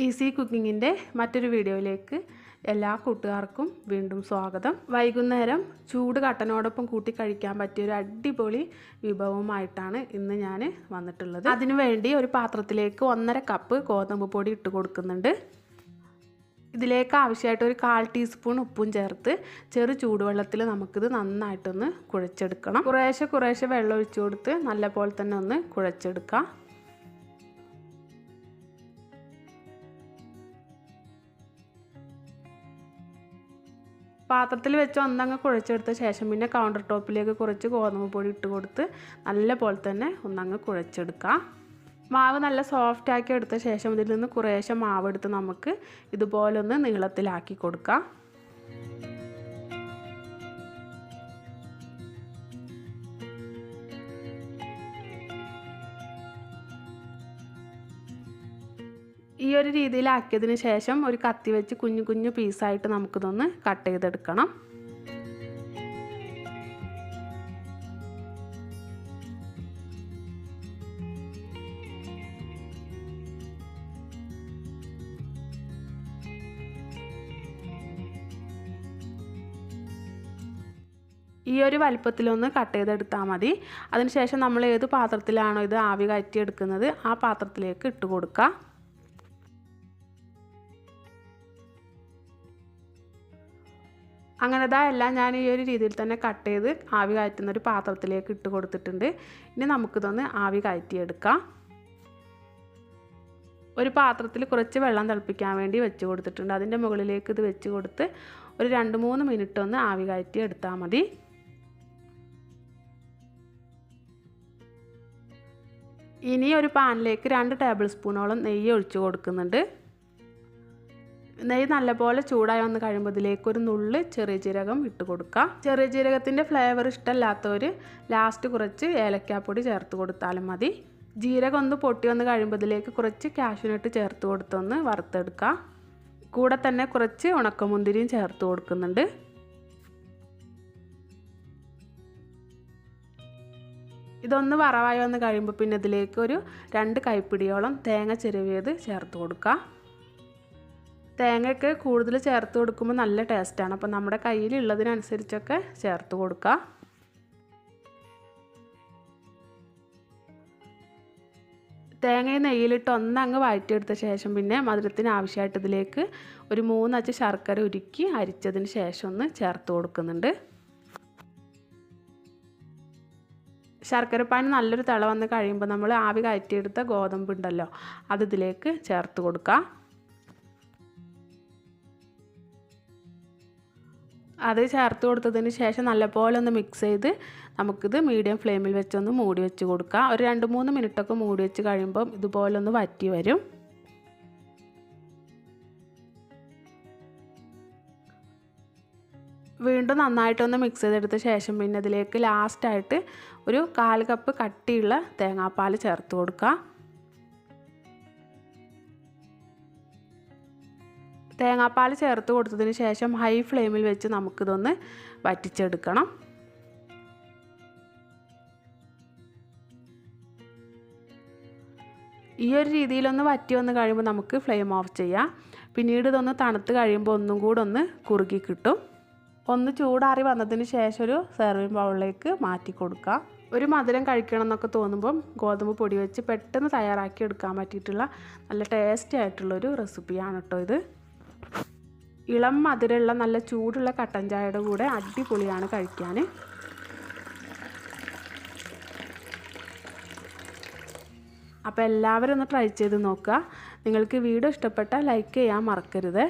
Easy കുക്കിങ്ങിന്റെ മറ്റൊരു വീഡിയോയിലേക്ക് എല്ലാ കൂട്ടുകാർക്കും വീണ്ടും സ്വാഗതം. വൈകുന്നേരം ചൂട് കട്ടനോടൊപ്പം കൂട്ടി കഴിക്കാൻ പറ്റിയ ഒരു അടിപൊളി വിഭവമായിട്ടാണ് ഇന്ന് ഞാൻ വന്നിട്ടുള്ളത്. അതിനു വേണ്ടി ഒരു പാത്രത്തിലേക്ക് ഒന്നര കപ്പ് ഗോതമ്പ് പൊടി ഇട്ട് കൊടുക്കുന്നുണ്ട്. ഇതിലേക്ക് ആവശ്യമായിട്ട് ഒരു കാൽ ടീസ്പൂൺ ഉപ്പും ചേർത്ത് ചെറു ചൂടുവെള്ളത്തിൽ നമുക്കിത് നന്നായിട്ടൊന്ന് കുഴച്ചെടുക്കണം. കുറേശ്ശെ കുറേശ്ശെ വെള്ളം ഒഴിച്ചു കൊടുത്ത് നല്ല പോലെ തന്നെ ഒന്ന് കുഴച്ചെടുക്കാം. പാത്രത്തിൽ വെച്ച് ഒന്നങ്ങ് കുഴച്ചെടുത്ത ശേഷം പിന്നെ കൗണ്ടർ ടോപ്പിലേക്ക് കുറച്ച് ഗോതമ്പ് പൊടി ഇട്ട് കൊടുത്ത് നല്ല പോലെ തന്നെ ഒന്നങ്ങ് കുഴച്ചെടുക്കാം. മാവ് നല്ല സോഫ്റ്റ് ആക്കി എടുത്ത ശേഷം ഇതിൽ നിന്ന് കുറേശ്ശെ മാവ് എടുത്ത് നമുക്ക് ഇതുപോലൊന്ന് നീളത്തിലാക്കി കൊടുക്കാം. ഈ ഒരു രീതിയിലാക്കിയതിന് ശേഷം ഒരു കത്തി വെച്ച് കുഞ്ഞു കുഞ്ഞു പീസായിട്ട് നമുക്കിതൊന്ന് കട്ട് ചെയ്തെടുക്കണം. ഈ ഒരു വലുപ്പത്തിലൊന്ന് കട്ട് ചെയ്തെടുത്താൽ മതി. അതിനുശേഷം നമ്മൾ ഏത് പാത്രത്തിലാണോ ഇത് ആവി കയറ്റി എടുക്കുന്നത് ആ പാത്രത്തിലേക്ക് ഇട്ട് കൊടുക്കുക. അങ്ങനെ ഇതാ എല്ലാം ഞാൻ ഈ ഒരു രീതിയിൽ തന്നെ കട്ട് ചെയ്ത് ആവി കയറ്റുന്ന ഒരു പാത്രത്തിലേക്ക് ഇട്ട് കൊടുത്തിട്ടുണ്ട്. ഇനി നമുക്കിതൊന്ന് ആവി കയറ്റിയെടുക്കാം. ഒരു പാത്രത്തിൽ കുറച്ച് വെള്ളം തിളപ്പിക്കാൻ വേണ്ടി വെച്ച് കൊടുത്തിട്ടുണ്ട്. അതിന്റെ മുകളിലേക്ക് ഇത് വെച്ച് കൊടുത്ത് ഒരു രണ്ട് മൂന്ന് മിനിറ്റ് ഒന്ന് ആവി കയറ്റി എടുത്താൽ മതി. ഇനി ഒരു പാനിലേക്ക് രണ്ട് ടേബിൾ സ്പൂണോളം നെയ്യ് ഒഴിച്ച് കൊടുക്കുന്നുണ്ട്. നെയ്യ് നല്ലപോലെ ചൂടായി വന്ന് കഴിയുമ്പോൾ ഇതിലേക്ക് ഒരു നുള്ളി ചെറിയ ജീരകം ഇട്ട് കൊടുക്കുക. ചെറിയ ജീരകത്തിന്റെ ഫ്ലേവർ ഇഷ്ടമല്ലാത്തവർ ലാസ്റ്റ് കുറച്ച് ഏലക്കാപ്പൊടി ചേർത്ത് കൊടുത്താലും മതി. ജീരകം ഒന്ന് പൊട്ടി വന്ന് കഴിയുമ്പോൾ ഇതിലേക്ക് കുറച്ച് കാഷ്യൂനട്ട് ചേർത്ത് കൊടുത്തൊന്ന് വറുത്തെടുക്കുക. കൂടെ തന്നെ കുറച്ച് ഉണക്കമുന്തിരിയും ചേർത്ത് കൊടുക്കുന്നുണ്ട്. ഇതൊന്ന് വറവായി വന്ന് കഴിയുമ്പോൾ പിന്നെ ഇതിലേക്ക് ഒരു രണ്ട് കൈപ്പിടിയോളം തേങ്ങ ചെരുവിയത് ചേർത്ത് കൊടുക്കുക. തേങ്ങയൊക്കെ കൂടുതൽ ചേർത്ത് കൊടുക്കുമ്പോൾ നല്ല ടേസ്റ്റാണ്. അപ്പോൾ നമ്മുടെ കയ്യിലുള്ളതിനനുസരിച്ചൊക്കെ ചേർത്ത് കൊടുക്കുക തേങ്ങയും നെയ്യിലിട്ട് ഒന്നങ്ങ് വഴറ്റിയെടുത്ത ശേഷം പിന്നെ മധുരത്തിന് ആവശ്യമായിട്ട് ഇതിലേക്ക് ഒരു മൂന്നച്ച് ശർക്കര ഉരുക്കി അരിച്ചതിന് ശേഷം ഒന്ന് ചേർത്ത് കൊടുക്കുന്നുണ്ട്. ശർക്കരപ്പാനി നല്ലൊരു തിള വന്ന് കഴിയുമ്പോൾ നമ്മൾ ആവി കയറ്റിയെടുത്ത ഗോതമ്പ് ഉണ്ടല്ലോ അത് ഇതിലേക്ക് ചേർത്ത് കൊടുക്കാം. അത് ചേർത്ത് കൊടുത്തതിന് ശേഷം നല്ലപോലെ ഒന്ന് മിക്സ് ചെയ്ത് നമുക്കിത് മീഡിയം ഫ്ലെയിമിൽ വെച്ചൊന്ന് മൂടി വെച്ച് കൊടുക്കാം. ഒരു രണ്ട് മൂന്ന് മിനിറ്റൊക്കെ മൂടി വെച്ച് കഴിയുമ്പം ഇതുപോലെ ഒന്ന് വറ്റി വരും. വീണ്ടും നന്നായിട്ടൊന്ന് മിക്സ് ചെയ്തെടുത്ത ശേഷം പിന്നെ ഇതിലേക്ക് ലാസ്റ്റായിട്ട് ഒരു കാൽ കപ്പ് കട്ടിയുള്ള തേങ്ങാപ്പാൽ ചേർത്ത് കൊടുക്കുക തേങ്ങാപ്പാൽ ചേർത്ത് കൊടുത്തതിന് ശേഷം ഹൈ ഫ്ലെയിമിൽ വെച്ച് നമുക്കിതൊന്ന് വറ്റിച്ചെടുക്കണം. ഈ ഒരു രീതിയിലൊന്ന് വറ്റി വന്ന് കഴിയുമ്പോൾ നമുക്ക് ഫ്ലെയിം ഓഫ് ചെയ്യാം. പിന്നീട് ഇതൊന്ന് തണുത്ത് കഴിയുമ്പോൾ ഒന്നും കൂടെ ഒന്ന് കുറുകി കിട്ടും. ഒന്ന് ചൂടാറി വന്നതിന് ശേഷം ഒരു സെർവിങ് ബൗളിലേക്ക് മാറ്റി കൊടുക്കുക ഒരു മധുരം കഴിക്കണം എന്നൊക്കെ തോന്നുമ്പം ഗോതമ്പ് പൊടി വെച്ച് പെട്ടെന്ന് തയ്യാറാക്കി എടുക്കാൻ പറ്റിയിട്ടുള്ള നല്ല ടേസ്റ്റി ആയിട്ടുള്ളൊരു റെസിപ്പിയാണ് കേട്ടോ ഇത്. ഇളം മധുരമുള്ള നല്ല ചൂടുള്ള കട്ടൻ ചായയുടെ കൂടെ അടിപൊളിയാണ് കഴിക്കാൻ. അപ്പോൾ എല്ലാവരും ഒന്ന് ട്രൈ ചെയ്ത് നോക്കുക. നിങ്ങൾക്ക് വീഡിയോ ഇഷ്ടപ്പെട്ടാൽ ലൈക്ക് ചെയ്യാൻ മറക്കരുത്.